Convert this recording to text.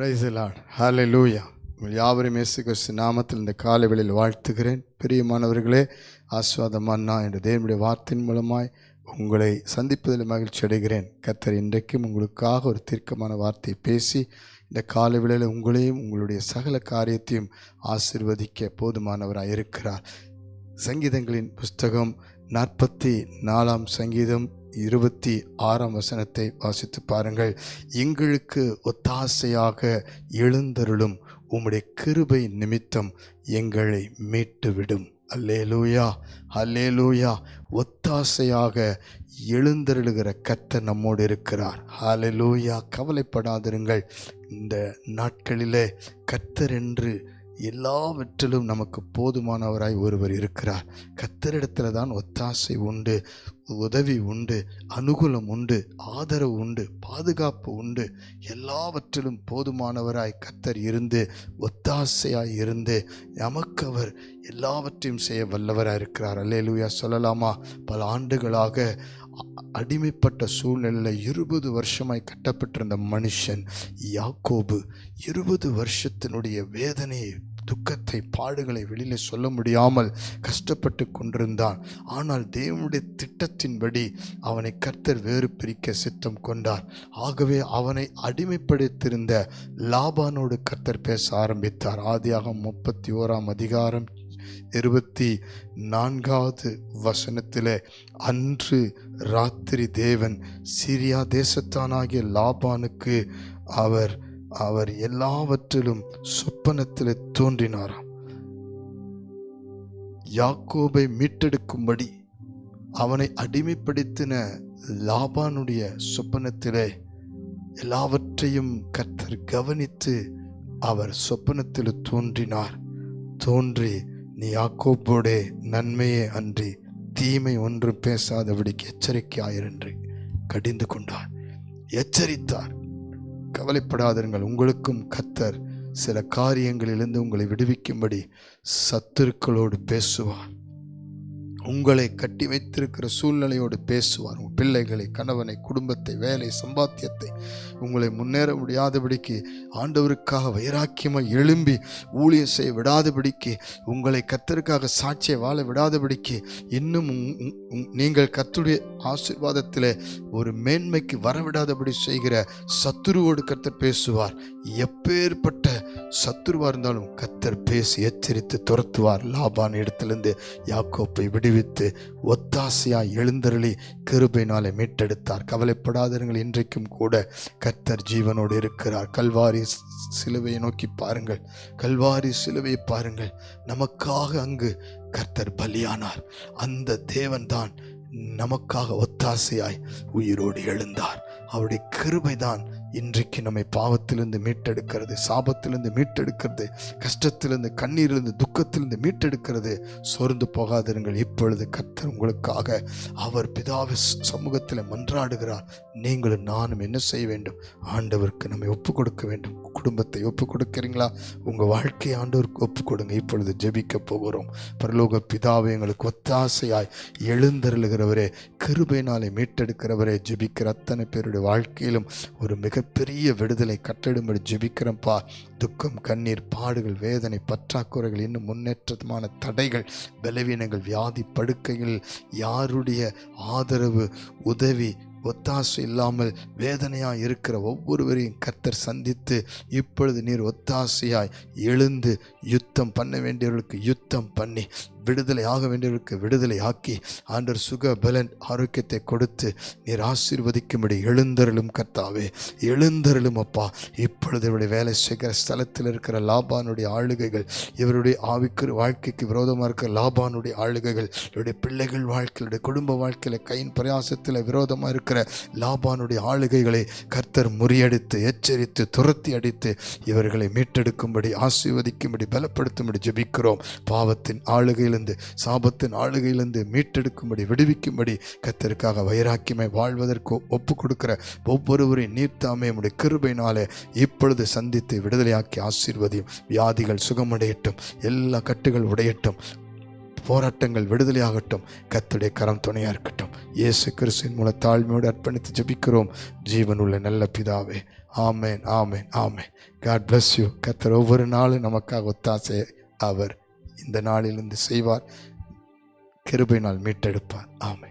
Price Lord ஹாலே லூயா உங்கள் யாவரும் இயேசு கிறிஸ்து நாமத்தில் இந்த காலை வேளையில் வாழ்த்துகிறேன். பிரியமானவர்களே ஆஸ்வாதமானா என்று தேவனுடைய வார்த்தையின் மூலமாய் உங்களை சந்திப்பதில் மகிழ்ச்சி அடைகிறேன். கர்த்தர் இன்றைக்கும் உங்களுக்காக ஒரு தீர்க்கமான வார்த்தையை பேசி இந்த காலை வேளையில் உங்களையும் உங்களுடைய சகல காரியத்தையும் ஆசிர்வதிக்க போதுமானவராக இருக்கிறார் சங்கீதங்களின் புஸ்தகம் நாற்பத்தி நாலாம் சங்கீதம் இருபத்தி ஆறாம் வசனத்தை வாசித்து பாருங்கள். எங்களுக்கு ஒத்தாசையாக எழுந்தருளும் உம்முடைய கிருபை நிமித்தம் எங்களை மீட்டுவிடும். அல்லேலூயா அல்லேலூயா. ஒத்தாசையாக எழுந்தருளுகிற கர்த்தர் நம்மோடு இருக்கிறார். ஹalleluya கவலைப்படாதிருங்கள். இந்த நாட்களிலே கர்த்தர் என்று எல்லாவற்றிலும் நமக்கு போதுமானவராய் ஒருவர் இருக்கிறார். கத்தரிடத்தில் தான் ஒத்தாசை உண்டு உதவி உண்டு அனுகூலம் உண்டு ஆதரவு உண்டு பாதுகாப்பு உண்டு. எல்லாவற்றிலும் போதுமானவராய் கத்தர் இருந்து ஒத்தாசையாய் இருந்து நமக்கு அவர் எல்லாவற்றையும் செய்ய வல்லவராக இருக்கிறார். அல்லேலூயா. சொல்லலாமா? பல ஆண்டுகளாக அடிமைப்பட்ட சூழ்நிலையில் இருபது வருஷமாய் கட்டப்பட்டிருந்த மனுஷன் யாக்கோபு. இருபது வருஷத்தினுடைய வேதனையை துக்கத்தை பாடுகளை வெளியில் சொல்ல முடியாமல் கஷ்டப்பட்டு கொண்டிருந்தான். ஆனால் தேவனுடைய திட்டத்தின்படி அவனை கர்த்தர் வேறு பிரிக்க சித்தம் கொண்டார். ஆகவே அவனை அடிமைப்படுத்தியிருந்த லாபானோடு கர்த்தர் பேச ஆரம்பித்தார். ஆதியாகம் முப்பத்தி ஓராம் அதிகாரம் இருபத்தி நான்காவது வசனத்தில் அன்று ராத்திரி தேவன் சிரியா தேசத்தானாகிய லாபானுக்கு அவர் அவர் எல்லாவற்றிலும் சொப்பனத்தில் தோன்றினாராம். யாக்கோபை மீட்டெடுக்கும்படி அவனை அடிமைப்படுத்தின லாபானுடைய சொப்பனத்திலே எல்லாவற்றையும் கர்த்தர் கவனித்து அவர் சொப்பனத்தில் தோன்றினார். தோன்றி நீ யாக்கோப்போடே நன்மையே அன்றி தீமை ஒன்று பேசாதபடிக்கு எச்சரிக்கையாயிரன்று கடிந்து கொண்டார். எச்சரித்தார். கவலைப்படாதிருங்கள். உங்களுக்கும் கத்தர் சில காரியங்களிலிருந்து உங்களை விடுவிக்கும்படி சத்துருக்களோடு பேசுவார். உங்களை கட்டி வைத்திருக்கிற சூழ்நிலையோடு பேசுவார். உங்கள் பிள்ளைகளை கணவனை குடும்பத்தை வேலை சம்பாத்தியத்தை உங்களை முன்னேற முடியாதபடிக்கு ஆண்டவருக்காக வைராக்கியமாக எழும்பி ஊழியம் செய்ய விடாதபடிக்கு உங்களை கத்தருக்காக சாட்சியை வாழ விடாதபடிக்கு இன்னும் உங்- உங்- நீங்கள் கத்துடைய ஆசீர்வாதத்தில் ஒரு மேன்மைக்கு வரவிடாதபடி செய்கிற சத்துருவோடு கத்தர் பேசுவார். எப்பேற்பட்ட சத்துருவா இருந்தாலும் கத்தர் பேசி எச்சரித்து துரத்துவார். லாபான் இடத்துலேருந்து யாக்கோப்பை விடுவித்து ஒத்தாசையாய் எழுந்தருளி கிருபையினாலே மீட்டெடுத்தார். கவலைப்படாதீர்கள் இன்றைக்கும் கூட கர்த்தர் ஜீவனோடு இருக்கிறார். கல்வாரி சிலுவையை நோக்கி பாருங்கள். கல்வாரி சிலுவையை பாருங்கள். நமக்காக அங்கு கர்த்தர் பலியானார். அந்த தேவன்தான் நமக்காக ஒத்தாசையாய் உயிரோடு எழுந்தார். அவருடைய கிருபைதான் இன்றைக்கு நம்மை பாவத்திலிருந்து மீட்டெடுக்கிறது சாபத்திலிருந்து மீட்டெடுக்கிறது கஷ்டத்திலிருந்து கண்ணீரிலிருந்து துக்கத்திலிருந்து மீட்டெடுக்கிறது. சோர்ந்து போகாதிருங்கள். இப்பொழுது கர்த்தர் உங்களுக்காக அவர் பிதாவி சமூகத்தில் மன்றாடுகிறார். நீங்களும் நானும் என்ன செய்ய வேண்டும்? ஆண்டவருக்கு நம்மை ஒப்பு கொடுக்க வேண்டும் குடும்பத்தை ஒப்பு கொடுக்குறீங்களா உங்கள் வாழ்க்கையை ஆண்டவருக்கு ஒப்பு கொடுங்க இப்பொழுது ஜெபிக்க போகிறோம். பரலோக பிதாவை எங்களுக்கு ஒத்தாசையாய் எழுந்தருளுகிறவரே கிருபையினாலே மீட்டெடுக்கிறவரே ஜெபிக்கிற அத்தனை பேருடைய வாழ்க்கையிலும் ஒரு மிக மிகப்பெரிய விடுதலை கட்டிடும்படி ஜெபிக்கிறோம்ப்பா துக்கம் கண்ணீர் பாடுகள் வேதனை பற்றாக்குறைகள் இன்னும் முன்னேற்றமான தடைகள் பலவீனங்கள் வியாதி படுக்கைகள் யாருடைய ஆதரவு உதவி ஒத்தாசை இல்லாமல் வேதனையாக இருக்கிற ஒவ்வொருவரையும் கர்த்தர் சந்தித்து இப்பொழுது நீர் ஒத்தாசையாய் எழுந்து யுத்தம் பண்ண வேண்டியவர்களுக்கு யுத்தம் பண்ணி விடுதலை ஆக வேண்டியவர்களுக்கு விடுதலை ஆக்கி ஆண்டர் சுக பலன் ஆரோக்கியத்தை கொடுத்து நீர் ஆசீர்வதிக்கும்படி எழுந்தருளும் கர்த்தாவே. எழுந்தருளும் அப்பா. இப்பொழுது இவருடைய வேலை செய்கிற ஸ்தலத்தில் இருக்கிற லாபானுடைய ஆளுகைகள் இவருடைய ஆவிக்கு வாழ்க்கைக்கு விரோதமாக இருக்கிற லாபானுடைய ஆளுகைகள் இவருடைய பிள்ளைகள் வாழ்க்கையிலுடைய குடும்ப வாழ்க்கையில் கையின் பிரயாசத்தில் விரோதமாக இருக்கிற லாபானுடைய ஆளுகைகளை கர்த்தர் முறியடித்து எச்சரித்து துரத்தி அடித்து இவர்களை மீட்டெடுக்கும்படி ஆசீர்வதிக்கும்படி பலப்படுத்தும்படி ஜபிக்கிறோம். பாவத்தின் ஆளுகையிலிருந்து சாபத்தின் ஆளுகையிலிருந்து மீட்டெடுக்கும்படி விடுவிக்கும்படி கர்த்தருக்காக வைராக்கியமை வாழ்வதற்கு ஒப்பு கொடுக்கிற ஒவ்வொருவரையும் நீர்த்தாமே உடைய கிருபையினாலே இப்பொழுது சந்தித்து விடுதலையாக்கி ஆசீர்வதியும். வியாதிகள் சுகமடையட்டும் எல்லா கட்டுகள் உடையட்டும் போராட்டங்கள் விடுதலையாகட்டும் கத்துடைய கரம் துணையாக இருக்கட்டும். இயேசு கிறிஸ்துவின் மூல தாழ்மையோடு அர்ப்பணித்து ஜெபிக்கிறோம். ஜீவனுள்ள நல்ல பிதாவே ஆமேன் ஆமேன் ஆமேன். காட் பிளஸ் யூ கத்தர் ஒவ்வொரு நாளும் நமக்காக ஒத்தாசை அவர் இந்த நாளிலிருந்து செய்வார். கிருபையினால் மீட்டெடுப்பார். ஆமை